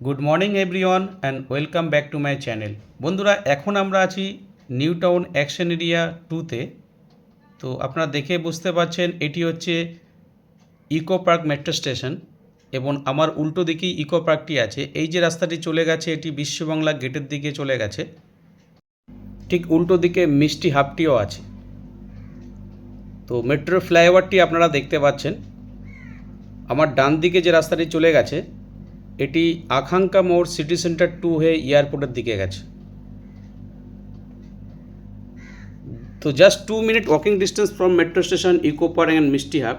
Good morning everyone and welcome back to my channel. বন্ধুরা, এখন আমরা আছি নিউ টাউন অ্যাকশন এরিয়া টুতে। তো আপনারা দেখে বুঝতে পারছেন, এটি হচ্ছে ইকো পার্ক মেট্রো স্টেশন এবং আমার উল্টো দিকেই ইকো পার্কটি আছে। এই যে রাস্তাটি চলে গেছে, এটি বিশ্ববাংলা গেটের দিকে চলে গেছে। ঠিক উল্টো দিকে মিষ্টি হাবটিও আছে। তো মেট্রো ফ্লাইওভারটি আপনারা দেখতে পাচ্ছেন। আমার ডান দিকে যে রাস্তাটি চলে গেছে এটি আকাঙ্ক্ষা মোড় সিটি সেন্টার টু হয়ে এয়ারপোর্টের দিকে গেছে। তো just two minute walking distance from metro station Eco Park and Mishti hub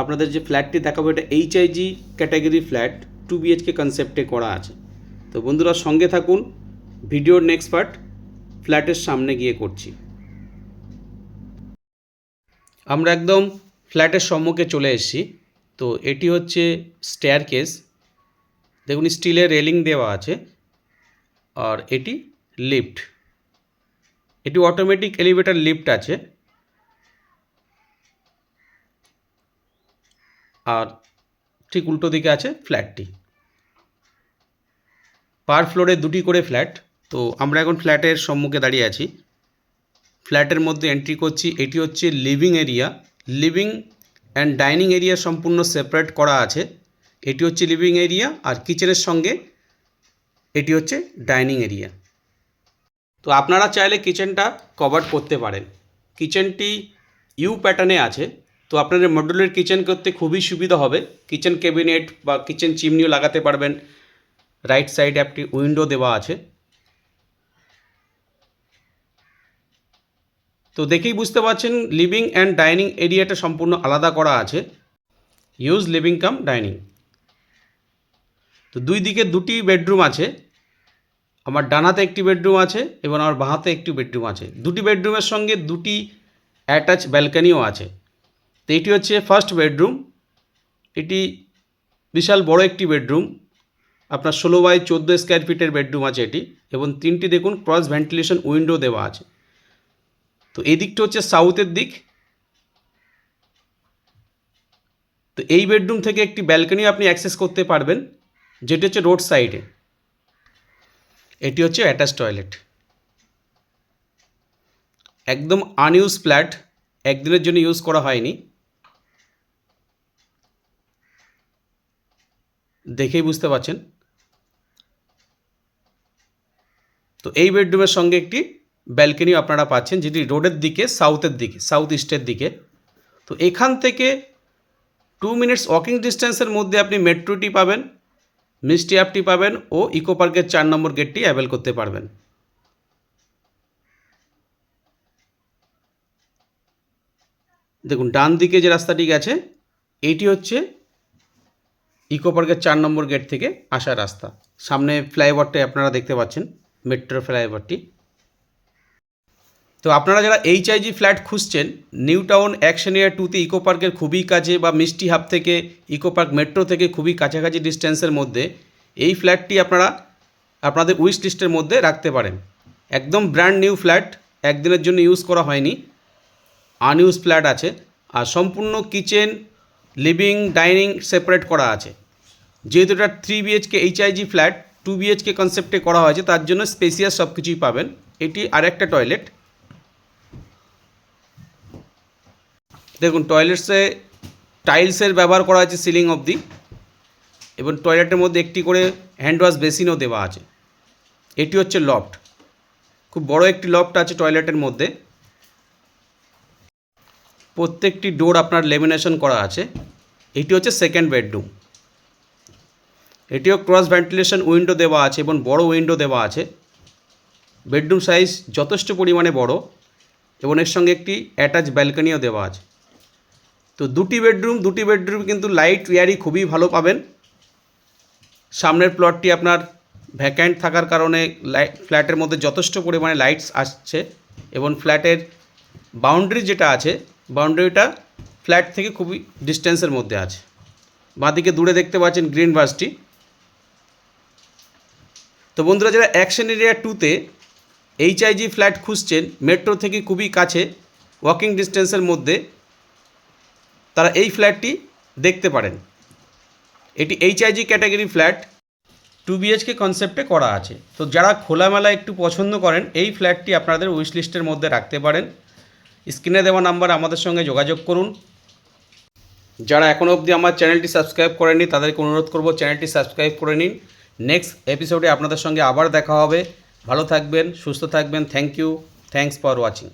আপনাদের যে ফ্ল্যাটটি দেখাবো, এটা HIG category flat two BHK কনসেপ্টে করা আছে। তো বন্ধুরা সঙ্গে থাকুন, ভিডিওর নেক্সট পার্ট ফ্ল্যাটের সামনে গিয়ে করছি। আমরা একদম ফ্ল্যাটের সম্মুখে চলে এসেছি। তো এটি হচ্ছে স্টেয়ার কেস দেখুন, স্টিলের রেলিং দেওয়া আছে আর এটি লিফট। এটি অটোমেটিক এলিভেটর লিফট আছে। আর ঠিক উল্টো দিকে আছে ফ্ল্যাটটি পার ফ্লোরে দুটি করে ফ্ল্যাট তো আমরা এখন ফ্ল্যাটের সম্মুখে দাঁড়িয়ে আছি। ফ্ল্যাটের মধ্যে এন্ট্রি করছি। এটি হচ্ছে living area living and dining area সম্পূর্ণ সেপারেট করা আছে। এটি হচ্ছে লিভিং এরিয়া আর কিচেনের সঙ্গে এটি হচ্ছে ডাইনিং এরিয়া তো আপনারা চাইলে কিচেনটা কভার করতে পারেন। কিচেনটি ইউ প্যাটার্নে আছে। তো আপনাদের মডুলার কিচেন করতে খুবই সুবিধা হবে। কিচেন ক্যাবিনেট বা কিচেন চিমনিও লাগাতে পারবেন। রাইট সাইডে একটি উইন্ডো দেওয়া আছে। তো দেখেই বুঝতে পারছেন লিভিং অ্যান্ড ডাইনিং এরিয়াটা সম্পূর্ণ আলাদা করা আছে। ইউজ লিভিং কাম ডাইনিং তো দুই দিকে দুটি বেডরুম আছে। আমার ডানাতে একটি বেডরুম আছে এবং আমার বাঁহাতে একটি বেডরুম আছে। দুটি বেডরুমের সঙ্গে দুটি অ্যাটাচ ব্যালকানিও আছে। তো এটি হচ্ছে ফার্স্ট বেডরুম এটি বিশাল বড় একটি বেডরুম আপনার ষোলো বাই চোদ্দ স্কোয়ার ফিটের বেডরুম আছে এটি এবং তিনটি দেখুন ক্রস ভেন্টিলেশন উইন্ডো দেওয়া আছে। তো এই দিকটা হচ্ছে সাউথের দিক। তো এই বেডরুম থেকে একটি ব্যালকনি আপনি অ্যাক্সেস করতে পারবেন। যেটি হচ্ছে রোড সাইডে, এটি হচ্ছে অ্যাটাচ টয়লেট। একদম আনইউজ ফ্ল্যাট, একদিনের জন্য ইউজ করা হয়নি। দেখেই বুঝতে পারছেন। তো এই বেডরুমের সঙ্গে একটি ব্যালকনি আপনারা পাচ্ছেন, যেটি রোডের দিকে সাউথের দিকে সাউথ ইস্টের দিকে। তো এখান থেকে টু মিনিটস ওয়াকিং ডিস্টেন্সের মধ্যে আপনি মেট্রোটি পাবেন। মিষ্টি অ্যাপটি পাবেন ও ইকো পার্কের চার নম্বর গেটটি অ্যাভেল করতে পারবেন। দেখুন, ডান দিকে যে রাস্তাটি গেছে, এটি হচ্ছে ইকো পার্কের চার নম্বর গেট থেকে আসার রাস্তা। সামনে ফ্লাইওভারটি আপনারা দেখতে পাচ্ছেন, মেট্রো ফ্লাইওভারটি। তো আপনারা যারা এইচআইজি ফ্ল্যাট খুঁজছেন নিউ টাউন অ্যাকশন এরিয়া টুতে ইকো পার্কের খুবই কাছে বা মিষ্টি হাব থেকে ইকো পার্ক মেট্রো থেকে খুবই কাছাকাছি ডিস্টেন্সের মধ্যে, এই ফ্ল্যাটটি আপনারা আপনাদের উইশ লিস্টের মধ্যে রাখতে পারেন। একদম ব্র্যান্ড নিউ ফ্ল্যাট একদিনের জন্য ইউজ করা হয়নি। আনইউজ ফ্ল্যাট আছে। আর সম্পূর্ণ কিচেন লিভিং ডাইনিং সেপারেট করা আছে। যেহেতু এটা three BHK HIG flat two BHK কনসেপ্টে করা হয়েছে, তার জন্য স্পেসিয়াস সব কিছুই পাবেন। এটি আরেকটা টয়লেট দেখুন টয়লেটসে টাইলসের ব্যবহার করা আছে সিলিং অবধি এবং টয়লেটের মধ্যে একটি করে হ্যান্ড ওয়াশ বেসিনও দেওয়া আছে। এটি হচ্ছে লফট খুব বড় একটি লফট আছে টয়লেটের মধ্যে। প্রত্যেকটি ডোর আপনার লেমিনেশন করা আছে। এটি হচ্ছে সেকেন্ড বেডরুম এটিও ক্রস ভেন্টিলেশন উইন্ডো দেওয়া আছে এবং বড় উইন্ডো দেওয়া আছে। বেডরুম সাইজ যথেষ্ট পরিমাণে বড় এবং এর সঙ্গে একটি অ্যাটাচ ব্যালকনিও দেওয়া আছে। তো দুটি বেডরুম দুটি বেডরুম কিন্তু লাইট এয়ারি খুবই ভালো পাবেন। সামনের প্লটটি আপনার ভ্যাক্যান্ট থাকার কারণে ফ্ল্যাটের মধ্যে যথেষ্ট পরিমাণে লাইটস আসছে এবং ফ্ল্যাটের বাউন্ডারি যেটা আছে বাউন্ডারিটা ফ্ল্যাট থেকে খুবই ডিস্টেন্সের মধ্যে আছে। বাঁদিকে দূরে দেখতে পাচ্ছেন গ্রিন বাসটি তো বন্ধুরা, যারা অ্যাকশন এরিয়া টুতে এইচআইজি ফ্ল্যাট খুঁজছেন মেট্রো থেকে খুবই কাছে ওয়াকিং ডিস্টেন্সের মধ্যে তারা এই ফ্ল্যাটটি দেখতে পারেন। এটি HIG category flat. Two BHK কনসেপ্টে করা আছে। তো যারা খোলামেলা একটু পছন্দ করেন, এই ফ্ল্যাটটি আপনাদের উইশ লিস্টের মধ্যে রাখতে পারেন। স্ক্রিনে দেওয়া নাম্বার, আমাদের সঙ্গে যোগাযোগ করুন। যারা এখনও অবধি আমার চ্যানেলটি সাবস্ক্রাইব করেননি, তাদেরকে অনুরোধ করব চ্যানেলটি সাবস্ক্রাইব করে নিন। নেক্সট এপিসোডে আপনাদের সঙ্গে আবার দেখা হবে। ভালো থাকবেন, সুস্থ থাকবেন। Thank you. Thanks for watching.